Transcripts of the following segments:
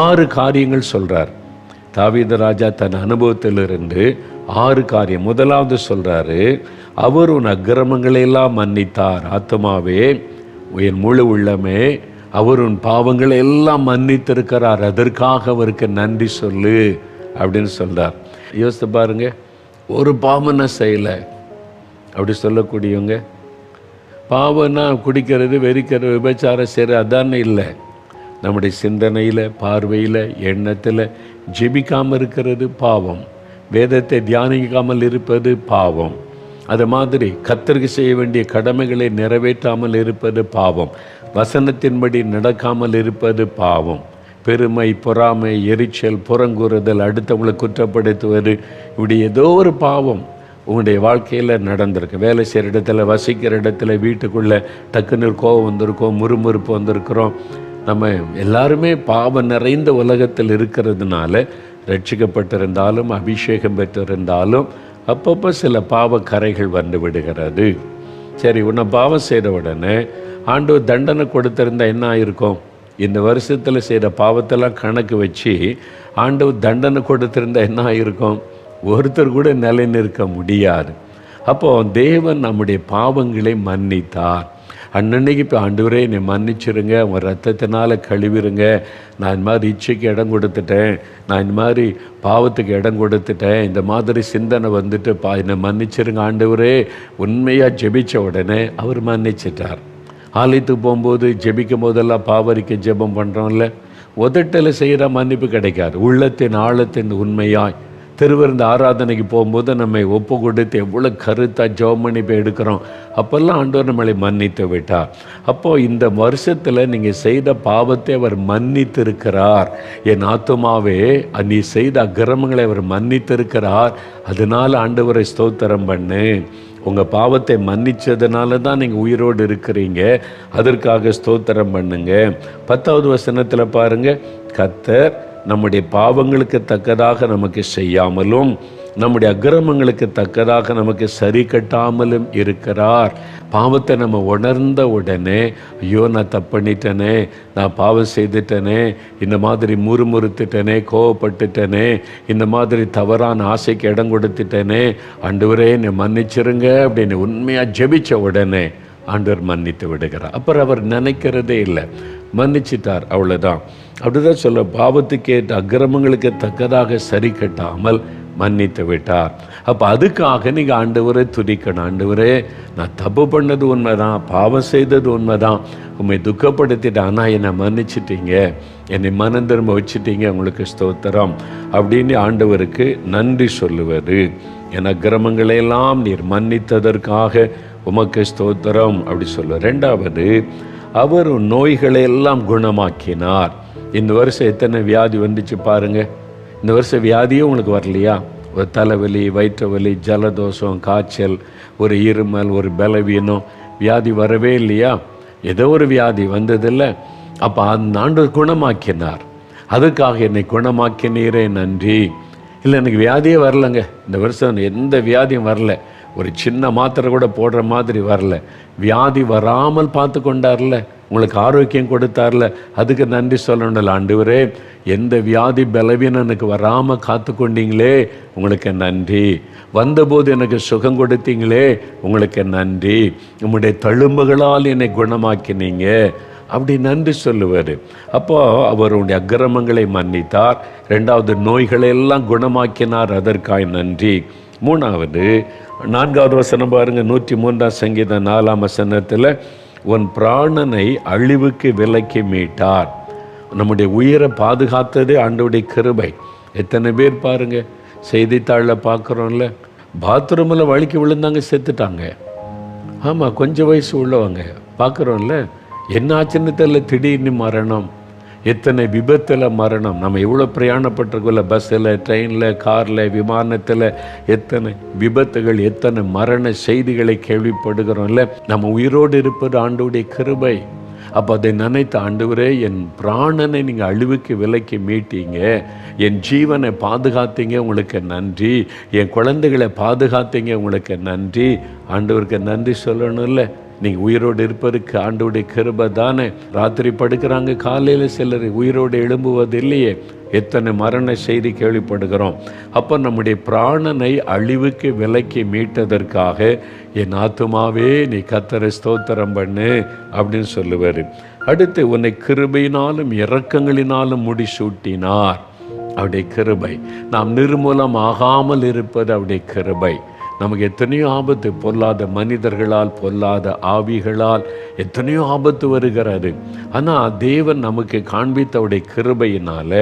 ஆறு காரியங்கள் சொல்கிறார் தாவீத ராஜா தன் அனுபவத்திலிருந்து ஆறு காரியம். முதலாவது சொல்கிறாரு அவர் உன் அக்கிரமங்களை எல்லாம் மன்னித்தார் ஆத்மாவே என் முழு உள்ளமே அவர் உன் பாவங்களை எல்லாம் மன்னித்திருக்கிறார் அதற்காக அவருக்கு நன்றி சொல்லு அப்படின்னு சொல்கிறார் யோசித்து பாருங்க ஒரு பாவம் நான் செய்யலை. அப்படி சொல்லக்கூடியவங்க பாவம்னா குடிக்கிறது வெறிக்கிறது விபச்சாரம் செய்கிறது அதானே இல்லை. நம்முடைய சிந்தனையில் பார்வையில் எண்ணத்தில் ஜெபிக்காமல் இருக்கிறது பாவம். வேதத்தை தியானிக்காமல் இருப்பது பாவம். அது மாதிரி கத்தருக்கு செய்ய வேண்டிய கடமைகளை நிறைவேற்றாமல் இருப்பது பாவம். வசனத்தின்படி நடக்காமல் இருப்பது பாவம். பெருமை பொறாமை எரிச்சல் புறங்கூறுதல் அடுத்தவங்களை குற்றப்படுத்துவது இப்படி ஏதோ ஒரு பாவம் உங்களுடைய வாழ்க்கையில் நடந்திருக்கு. வேலை செய்கிற இடத்துல வசிக்கிற இடத்துல வீட்டுக்குள்ளே டக்குன்னு கோவம் வந்திருக்கோம் முறுமுறுப்பு வந்திருக்கிறோம். நம்ம எல்லாருமே பாவம் நிறைந்த உலகத்தில் இருக்கிறதுனால ரட்சிக்கப்பட்டிருந்தாலும் அபிஷேகம் பெற்றிருந்தாலும் அப்பப்போ சில பாவ கரைகள் வந்து விடுகிறது. சரி உன்னை பாவம் செய்த உடனே ஆண்டு தண்டனை கொடுத்திருந்தா என்ன ஆயிருக்கும்? இந்த வருஷத்தில் செய்கிற பாவத்தெல்லாம் கணக்கு வச்சு ஆண்டவர் தண்டனை கொடுத்திருந்தா என்ன ஆயிருக்கும்? ஒருத்தர் கூட நிலை நிற்க முடியாது. அப்போ தேவன் நம்முடைய பாவங்களை மன்னித்தார். அன்னன்னைக்கு இப்போ ஆண்டவரே என்னை மன்னிச்சிருங்க உன் ரத்தத்தினால் கழுவிருங்க. நான் இந்த மாதிரி இச்சைக்கு இடம் கொடுத்துட்டேன். நான் இந்த மாதிரி பாவத்துக்கு இடம் கொடுத்துட்டேன். இந்த மாதிரி சிந்தனை வந்துட்டு பா என்னை மன்னிச்சிருங்க ஆண்டவரே. உண்மையாக ஜெபித்த உடனே அவர் மன்னிச்சிட்டார். ஆலயத்துக்கு போகும்போது ஜெபிக்கும் போதெல்லாம் பாவரிக்க ஜெபம் பண்ணுறோம்ல உதட்டில் செய்கிற மன்னிப்பு கிடைக்காது. உள்ளத்தின் ஆழத்தின் உண்மையாய் திருவிருந்த ஆராதனைக்கு போகும்போது நம்மை ஒப்பு கொடுத்து எவ்வளோ கருத்தாக ஜெபம் பண்ணி போய் எடுக்கிறோம். அப்போல்லாம் ஆண்டவர் நம்மளை மன்னித்து விட்டார். அப்போது இந்த வருஷத்தில் நீங்கள் செய்த பாவத்தை அவர் மன்னித்திருக்கிறார். என் ஆத்துமாவே நீ செய்த அக்கிரமங்களை அவர் மன்னித்திருக்கிறார். அதனால் ஆண்டவரை ஸ்தோத்திரம் பண்ணு. உங்கள் பாவத்தை மன்னிச்சதுனால தான் நீங்கள் உயிரோடு இருக்கிறீங்க. அதற்காக ஸ்தோத்திரம் பண்ணுங்க. பத்தாவது வசனத்தில் பாருங்கள் கத்தர் நம்முடைய பாவங்களுக்கு தக்கதாக நமக்கு செய்யாமலும் நம்முடைய அக்கிரமங்களுக்கு தக்கதாக நமக்கு சரி கட்டாமலும் இருக்கிறார். பாவத்தை நம்ம உணர்ந்த உடனே ஐயோ நான் தப்பண்ணிட்டனே நான் பாவம் செய்துட்டேனே இந்த மாதிரி முறுமுறுத்துட்டேனே கோவப்பட்டுட்டனே இந்த மாதிரி தவறான ஆசைக்கு இடம் கொடுத்துட்டேனே அண்டுவரே என்னை மன்னிச்சிருங்க அப்படின்னு உண்மையாக ஜெபிச்ச உடனே ஆண்டவர் மன்னித்து விடுகிறார். அப்புறம் அவர் நினைக்கிறதே இல்லை. மன்னிச்சிட்டார் அவ்வளோதான் அப்படிதான் சொல்ல பாவத்துக்கு ஏற்ற அக்கிரமங்களுக்கு தக்கதாக சரி கட்டாமல் மன்னித்து விட்டார். அப்போ அதுக்காக நீங்கள் ஆண்டவரை துதிக்கணும். ஆண்டவரே நான் தப்பு பண்ணது உண்மைதான் பாவம் செய்தது உண்மைதான். உண்மை துக்கப்படுத்திட்டேன் ஆனால் என்னை மன்னிச்சிட்டீங்க. என்னை மனம் திரும்ப வச்சுட்டீங்க. உங்களுக்கு ஸ்தோத்திரம். அப்படின்னு ஆண்டவருக்கு நன்றி சொல்லுவது. என் அக்கிரமங்களையெல்லாம் நீர் மன்னித்ததற்காக உமக்கு ஸ்தோத்திரம். அப்படி சொல்லுவார். ரெண்டாவது அவர் நோய்களை எல்லாம் குணமாக்கினார். இந்த வருஷம் எத்தனை வியாதி வந்துச்சு பாருங்கள் இந்த வருஷம் வியாதியே உங்களுக்கு வரலையா? ஒரு தலைவலி வயிற்று வலி ஜலதோஷம் காய்ச்சல் ஒரு இருமல் ஒரு பலவீனம். வியாதி வரவே இல்லையா? ஏதோ ஒரு வியாதி வந்ததில்லை. அப்போ அந்த ஆண்டு குணமாக்கினார். அதுக்காக என்னை குணமாக்கினீரே நன்றி. இல்லை எனக்கு வியாதியே வரலங்க. இந்த வருஷம் எந்த வியாதியும் வரல. ஒரு சின்ன மாத்திரை கூட போடுற மாதிரி வரல. வியாதி வராமல் பார்த்து கொண்டார்ல உங்களுக்கு ஆரோக்கியம் கொடுத்தார்ல. அதுக்கு நன்றி சொல்லணும்ல ஆண்டவரே. எந்த வியாதி பலவீனம் எனக்கு வராமல் காத்து கொண்டீங்களே உங்களுக்கு நன்றி. வந்தபோது எனக்கு சுகம் கொடுத்தீங்களே உங்களுக்கு நன்றி. உங்களுடைய தழும்புகளால் என்னை குணமாக்கினீங்க. அப்படி நன்றி சொல்லுவார். அப்போது அவருடைய அக்கிரமங்களை மன்னித்தார். ரெண்டாவது நோய்களை எல்லாம் குணமாக்கினார். அதற்காய் நன்றி. மூணாவது நான்காவது வசனம் பாருங்க. நூற்றி மூன்றாம் சங்கீதம் நாலாம் வசனத்தில் உன் பிராணனை அழிவுக்கு விலக்கி மீட்டார். நம்முடைய உயிரை பாதுகாத்ததே ஆண்டவுடைய கிருபை. எத்தனை பேர் பாருங்க செய்தித்தாளில் பார்க்குறோம்ல பாத்ரூமில் வழுக்கி விழுந்தாங்க செத்துட்டாங்க. ஆமாம் கொஞ்சம் வயசு உள்ளவங்க. பார்க்குறோம்ல என்ன ஆச்சுன்னு தெரியல திடீர்னு மரணம். எத்தனை விபத்தில் மரணம். நம்ம எவ்வளோ பிரயாணப்பட்டிருக்கோம்ல பஸ்ஸில் ட்ரெயினில் காரில் விமானத்தில் எத்தனை விபத்துகள் எத்தனை மரண செய்திகளை கேள்விப்படுகிறோம்ல நம்ம உயிரோடு இருப்பது ஆண்டோடைய கிருபை. அப்போ அதை நினைத்த ஆண்டவரே என் பிராணனை நீங்கள் அழிவுக்கு விலைக்கு மீட்டீங்க. என் ஜீவனை பாதுகாத்தீங்க உங்களுக்கு நன்றி. என் குழந்தைகளை பாதுகாத்தீங்க உங்களுக்கு நன்றி. ஆண்டவருக்கு நன்றி சொல்லணும்ல நீங்கள் உயிரோடு இருப்பதற்கு ஆண்டோடைய கிருபை தானே. ராத்திரி படுக்கிறாங்க காலையில் சிலர் உயிரோடு எழும்புவது இல்லையே எத்தனை மரண செய்தி கேள்விப்படுகிறோம். அப்போ நம்முடைய பிராணனை அழிவுக்கு விலைக்கு மீட்டதற்காக என் ஆத்துமாவே நீ கத்தரை ஸ்தோத்திரம் பண்ணு அப்படின்னு சொல்லுவார். அடுத்து உன்னை கிருபையினாலும் இறக்கங்களினாலும் முடிசூட்டினார். அவருடைய கிருபை. நாம் நிர்மூலம் ஆகாமல் இருப்பது அவருடைய கிருபை. நமக்கு எத்தனையோ ஆபத்து பொல்லாத மனிதர்களால் பொல்லாத ஆவிகளால் எத்தனையோ ஆபத்து வருகிறது. ஆனால் தேவன் நமக்கு காண்பித்தவுடைய கிருபையினால் கிருபையினால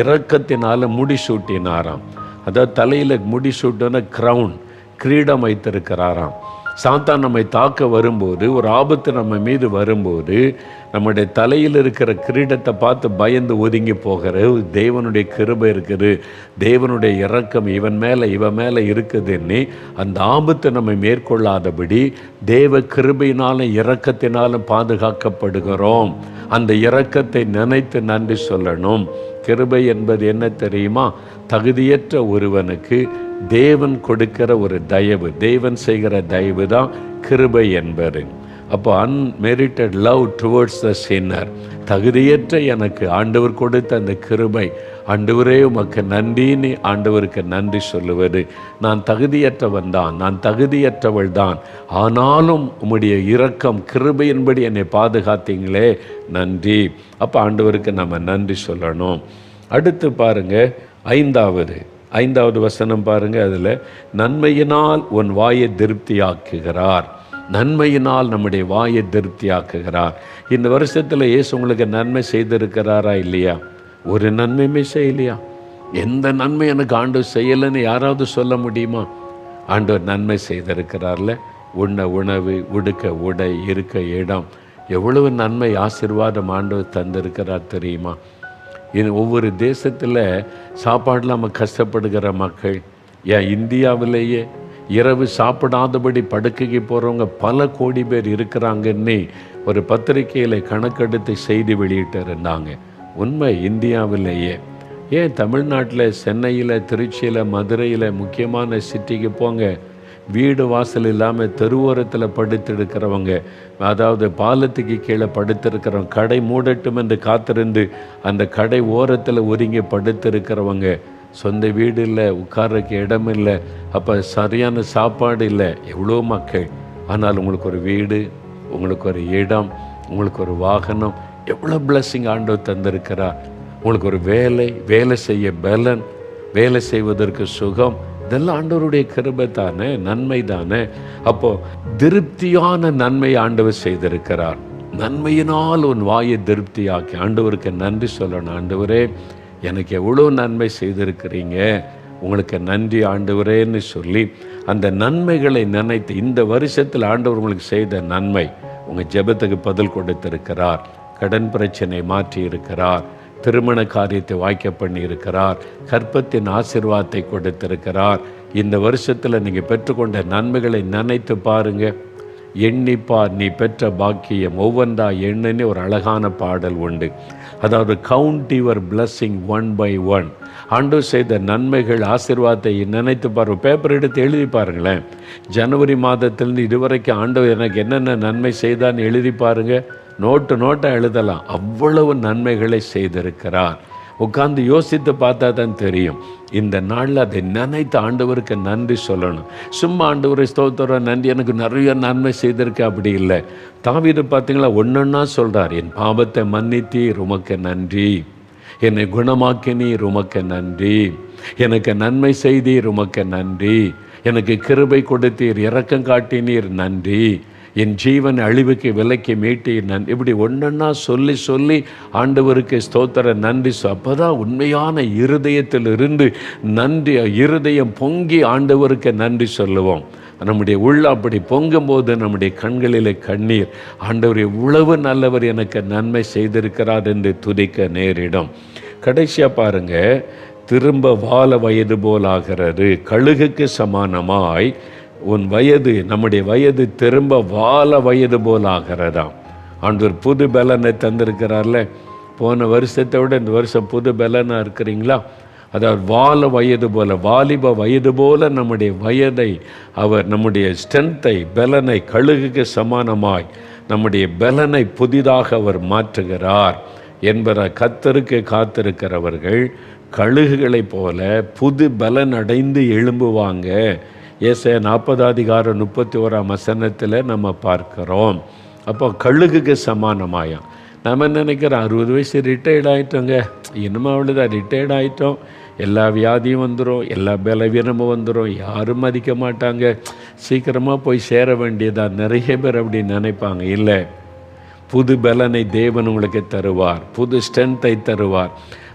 இரக்கத்தினால முடிசூட்டினாராம். அதாவது தலையில் முடிசூட்டின க்ரௌன் கிரீடம் வைத்திருக்கிறாராம். சாத்தான் நம்மை தாக்க வரும்போது ஒரு ஆபத்து நம்ம மீது வரும்போது நம்முடைய தலையில் இருக்கிற கிரீடத்தை பார்த்து பயந்து ஒதுங்கி போகிற தேவனுடைய கிருபை இருக்குது. தேவனுடைய இறக்கம் இவன் மேலே இவன் மேலே இருக்குதுன்னு அந்த ஆபத்தை நம்மை மேற்கொள்ளாதபடி தேவ கிருபையினாலும் இறக்கத்தினாலும் பாதுகாக்கப்படுகிறோம். அந்த இறக்கத்தை நினைத்து நன்றி சொல்லணும். கிருபை என்பது என்ன தெரியுமா? தகுதியற்ற ஒருவனுக்கு தேவன் கொடுக்கிற ஒரு தயவு தேவன் செய்கிற தயவு தான் கிருபை என்பது. அப்போ unmerited love towards the sinner தகுதியற்ற எனக்கு ஆண்டவர் கொடுத்த அந்த கிருபை. ஆண்டவரே உமக்கு நன்றின்னு ஆண்டவருக்கு நன்றி சொல்லுவது. நான் தகுதியற்றவன் தான் நான் தகுதியற்றவள் தான். ஆனாலும் உம்முடைய இரக்கம் கிருபையின்படி என்னை பாதுகாத்தீங்களே நன்றி. அப்போ ஆண்டவருக்கு நம்ம நன்றி சொல்லணும். அடுத்து பாருங்கள் ஐந்தாவது. ஐந்தாவது வசனம் பாருங்கள் அதில் நன்மையினால் உன் வாயை திருப்தியாக்குகிறார். நன்மையினால் நம்முடைய வாயை திருப்தியாக்குகிறார். இந்த வருஷத்தில் இயேசு உங்களுக்கு நன்மை செய்திருக்கிறாரா இல்லையா? ஒரு நன்மையுமே செய்யலையா? எந்த நன்மை எனக்கு ஆண்டு செய்யலைன்னு யாராவது சொல்ல முடியுமா? ஆண்டவர் நன்மை செய்திருக்கிறார்ல. உண்ண உணவு உடுக்க உடை இருக்க இடம். எவ்வளவு நன்மை ஆசிர்வாதம் ஆண்டவர் தந்திருக்கிறார் தெரியுமா? இது ஒவ்வொரு தேசத்தில் சாப்பாடு இல்லாமல் கஷ்டப்படுகிற மக்கள் ஏன் இந்தியாவிலேயே இரவு சாப்பிடாதபடி படுக்கைக்கு போகிறவங்க பல கோடி பேர் இருக்கிறாங்கன்னு ஒரு பத்திரிகையில் கணக்கெடுத்து செய்தி வெளியிட்டு இருந்தாங்க உண்மை இந்தியாவிலேயே. ஏன் தமிழ்நாட்டில் சென்னையில் திருச்சியில் மதுரையில் முக்கியமான சிட்டிக்கு போங்க. வீடு வாசல் இல்லாமல் தெருவோரத்தில் படுத்திருக்கிறவங்க அதாவது பாலத்துக்கு கீழே படுத்திருக்கிறவங்க கடை மூடட்டும் என்று காத்திருந்து அந்த கடை ஓரத்தில் ஒதுங்கி படுத்திருக்கிறவங்க சொந்த வீடு இல்லை உட்கார்றதுக்கு இடம் இல்லை அப்போ சரியான சாப்பாடு இல்லை எவ்வளோ மக்கள். ஆனால் உங்களுக்கு ஒரு வீடு உங்களுக்கு ஒரு இடம் உங்களுக்கு ஒரு வாகனம் எவ்வளோ பிளஸ்ஸிங் ஆண்டவர் தந்திருக்கிறார். உங்களுக்கு ஒரு வேலை வேலை செய்ய பலன் வேலை செய்வதற்கு சுகம் இதெல்லாம் ஆண்டவருடைய கிருபை தானே நன்மை தானே. அப்போ திருப்தியான நன்மை ஆண்டவர் செய்திருக்கிறார். நன்மையினால் உன் வாயை திருப்தியாக்கி ஆண்டவருக்கு நன்றி சொல்லணும். ஆண்டவரே எனக்கு எவ்வளோ நன்மை செய்திருக்கிறீங்க. உங்களுக்கு நன்றி ஆண்டவரேன்னு சொல்லி அந்த நன்மைகளை நினைத்து இந்த வருஷத்தில் ஆண்டவர் உங்களுக்கு செய்த நன்மை உங்கள் ஜெபத்துக்கு பதில் கொடுத்திருக்கிறார். கடன் பிரச்சனை மாற்றி இருக்கிறார் திருமண காரியத்தை வாய்க்க பண்ணி இருக்கிறார் கற்பத்தின் ஆசிர்வாதத்தை கொடுத்திருக்கிறார். இந்த வருஷத்தில் நீங்கள் பெற்றுக்கொண்ட நன்மைகளை நினைத்து பாருங்கள் எண்ணிப்பார் நீ பெற்ற பாக்கியம் ஒவ்வொன்றா எண்ணுன்னு ஒரு அழகான பாடல் உண்டு. அதாவது count your blessings one by one ஆண்டு செய்த நன்மைகள் ஆசிர்வாதத்தை நினைத்து பாருங்க பேப்பர் எடுத்து எழுதி பாருங்களேன். ஜனவரி மாதத்திலிருந்து இதுவரைக்கும் ஆண்டவர் எனக்கு என்னென்ன நன்மை செய்தான்னு எழுதி பாருங்கள் நோட்டு நோட்டை எழுதலாம். அவ்வளவு நன்மைகளை செய்திருக்கிறார். உட்கார்ந்து யோசித்து பார்த்தா தான் தெரியும். இந்த நாளில் அதை நினைத்து ஆண்டவருக்கு நன்றி சொல்லணும். சும்மா ஆண்டவரை ஸ்தோத்திர நன்றி. எனக்கு நிறைய நன்மை செய்திருக்க. அப்படி இல்லை. தாவீது பார்த்தீங்களா? ஒன்றுன்னா சொல்கிறார் என் பாவத்தை மன்னித்தீர் உமக்கு நன்றி. என்னை குணமாக்கினீர் உமக்கு நன்றி. எனக்கு நன்மை செய்தீர் உமக்கு நன்றி. எனக்கு கிருபை கொடுத்தீர் இரக்கம் காட்டினீர் நன்றி. என் ஜீவன் அழிவுக்கு விலைக்கு மீட்டீர் நன் இப்படி ஒன்றொன்னா சொல்லி சொல்லி ஆண்டவருக்கு ஸ்தோத்திர நன்றி சொ அப்போதான் உண்மையான இருதயத்தில் இருந்து நன்றி இருதயம் பொங்கி ஆண்டவருக்கு நன்றி சொல்லுவோம். நம்முடைய உள்ள அப்படி பொங்கும்போது நம்முடைய கண்களிலே கண்ணீர். ஆண்டவர் எவ்வளவு நல்லவர் எனக்கு நன்மை செய்திருக்கிறார் என்று துதிக்க நேரிடும். கடைசியாக பாருங்க திரும்ப வாழ வயது போல் ஆகிறது. கழுகுக்கு சமானமாய் உன் வயது நம்முடைய வயது திரும்ப வாழ வயது போல் ஆகிறதாம். ஆண்டவர் புது பலனை தந்திருக்கிறார்ல. போன வருஷத்தை விட இந்த வருஷம் புது பலனாக இருக்கிறீங்களா? அதாவது வால வயது போல வாலிப வயது போல நம்முடைய வயதை அவர் நம்முடைய ஸ்ட்ரென்த்தை பலனை கழுகுக்கு சமானமாய் நம்முடைய பலனை புதிதாக அவர் மாற்றுகிறார் என்பதை கத்தருக்கு காத்திருக்கிறவர்கள் கழுகுகளைப் போல புது பலன் அடைந்து எழும்புவாங்க. ஏசைய நாற்பது அதிகாரம் முப்பத்தி ஓராம் வசனத்தில் நம்ம பார்க்குறோம். அப்போ கழுகுக்கு சமானமாயம் நம்ம நினைக்கிறோம்? அறுபது வயசு ரிட்டையர்ட் ஆகிட்டோங்க இன்னும் அவ்வளோதான் ரிட்டையர்ட் ஆகிட்டோம் எல்லா வியாதியும் வந்துடும் எல்லா பலவீனமும் வந்துடும் யாரும் மதிக்க மாட்டாங்க. சீக்கிரமாக போய் சேர வேண்டியதாக நிறைய பேர் அப்படி நினைப்பாங்க. இல்லை. புது பலனை தேவன் உங்களுக்கு தருவார். புது ஸ்ட்ரென்த்தை தருவார்.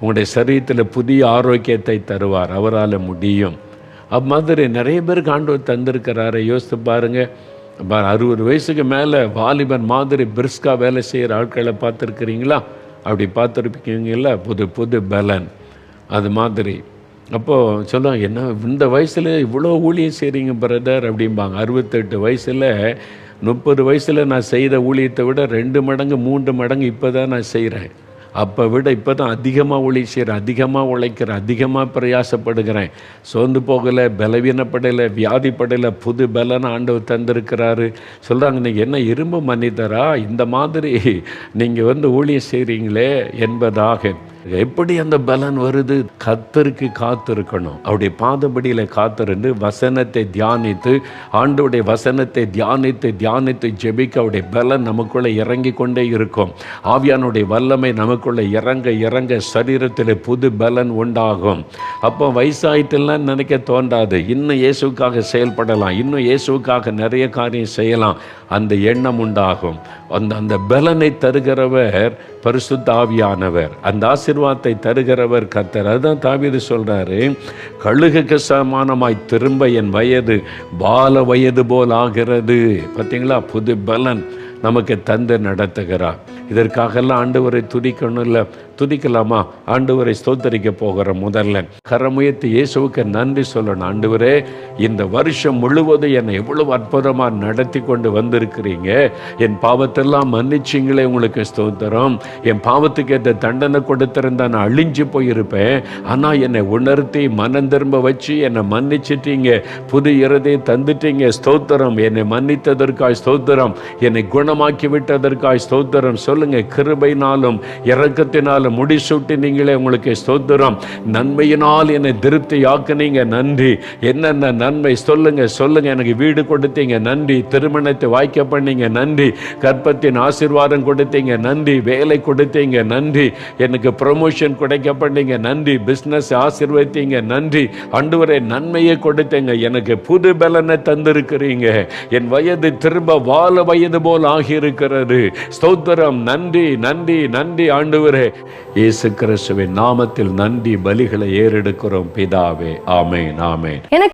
உங்களுடைய சரீரத்தில் புதிய ஆரோக்கியத்தை தருவார். அவரால் முடியும். அம்மாதிரி நிறைய பேருக்கு ஆண்டவர் தந்திருக்கிறாரு. யோசித்து பாருங்கள் பா- அறுபது வயசுக்கு மேலே வாலிபன் மாதிரி பிரிஸ்கா வேலை செய்கிற ஆட்களை பார்த்துருக்குறீங்களா? அப்படி பார்த்துருப்பீங்கல்ல புது புது பலன். அது மாதிரி. அப்போது சொல்லுவாங்க என்ன இந்த வயசில் இவ்வளோ ஊழியம் செய்கிறீங்க பிரதர் அப்படிம்பாங்க. அறுபத்தெட்டு வயசில் முப்பது வயசில் நான் செய்த ஊழியத்தை விட ரெண்டு மடங்கு மூன்று மடங்கு இப்போ தான் நான் செய்கிறேன் அப்போ விட இப்போ தான் அதிகமாக ஒளி செய்கிறேன் அதிகமாக உழைக்கிறேன் அதிகமாக பிரயாசப்படுகிறேன். சோர்ந்து போகலை பலவீனப்படலை வியாதிப்படலை புது பலன் ஆண்டவர் தந்திருக்கிறாரு. சொல்கிறாங்க நீங்கள் என்ன இரும்பு மனிதரா? இந்த மாதிரி நீங்கள் வந்து ஊழியம் செய்கிறீங்களே என்பதாக. எப்படி அந்த பலன் வருது? கத்தருக்கு காத்திருக்கணும். அவருடைய பாதபடியில் காத்திருந்து வசனத்தை தியானித்து ஆண்டோடைய வசனத்தை தியானித்து தியானித்து ஜெபிக்க அவருடைய பலன் நமக்குள்ளே இறங்கி கொண்டே இருக்கும். ஆவியானுடைய வல்லமை நமக்குள்ளே இறங்க இறங்க சரீரத்தில் புது பலன் உண்டாகும். அப்போ வயசாயிட்டுலாம் நினைக்க தோன்றாது. இன்னும் இயேசுக்காக செயல்படலாம். இன்னும் இயேசுக்காக நிறைய காரியம் செய்யலாம். அந்த எண்ணம் உண்டாகும். அந்த அந்த பலனை தருகிறவர் பரிசுத்த ஆவியானவர். அந்த ஆசிர்வாதத்தை தருகிறவர் கத்தர் அதுதான் தாவிது சொல்கிறாரு கழுகுக்கு சமானமாய் திரும்ப என் வயது பால வயது போல் ஆகிறது. பார்த்தீங்களா புது பலன் நமக்கு தந்து நடத்துகிறார். இதற்காகலாம் ஆண்டவரை துதிக்கணும் இல்லை துதிக்கலாமா? ஆண்டவரை ஸ்தோத்தரிக்க போகிற முதல்ல. கரமுயர்த்தி இயேசுவுக்கு நன்றி சொல்லணும். ஆண்டவரே இந்த வருஷம் முழுவதும் என்னை எவ்வளவு அற்புதமாக நடத்தி கொண்டு வந்திருக்கிறீங்க. என் பாவத்தெல்லாம் மன்னிச்சிங்களே உங்களுக்கு ஸ்தோத்திரம். என் பாவத்துக்கு ஏற்ற தண்டனை கொடுத்திருந்தா நான் அழிஞ்சு போயிருப்பேன். ஆனால் என்னை உணர்த்தி மனம் திரும்ப வச்சு என்னை மன்னிச்சிட்டீங்க. புது இருதை தந்துட்டீங்க. ஸ்தோத்திரம். என்னை மன்னித்ததற்காய் ஸ்தோத்திரம். என்னை குணமாக்கி விட்டதற்காய் ஸ்தோத்திரம். சொல்லுங்க கிருபைனாலும் இரக்கத்தினாலும் முடிசூட்டி நீங்களே உங்களுக்கு ஸ்தோத்திரம். நன்மையினால் என்னை திருப்தி ஆக்குனீங்க நன்றி. என்னென்ன நன்மை? சொல்லுங்க சொல்லுங்க. எனக்கு வீடு கொடுத்தீங்க நன்றி. திருமணத்தை வாய்க்க பண்ணீங்க நன்றி. கற்பத்தின் ஆசீர்வாதம் கொடுத்தீங்க நன்றி. வேலை கொடுத்தீங்க நன்றி. எனக்கு ப்ரொமோஷன் கிடைக்க பண்ணீங்க நன்றி. பிஸ்னஸ் ஆசீர்வதித்தீங்க நன்றி. அண்டுவரை நன்மையை கொடுத்தீங்க. எனக்கு புது பலனை தந்திருக்கிறீங்க. என் வயது திரும்ப வாழ வயது போல் ஆகியிருக்கிறது. ஸ்தோத்திரம். நன்றி நன்றி நன்றி. ஆண்டுவரே இயேசு கிறிஸ்துவின் நாமத்தில் நன்றி பலிகளை ஏறெடுக்கிறோம். பிதாவே ஆமேன் ஆமேன். எனக்கு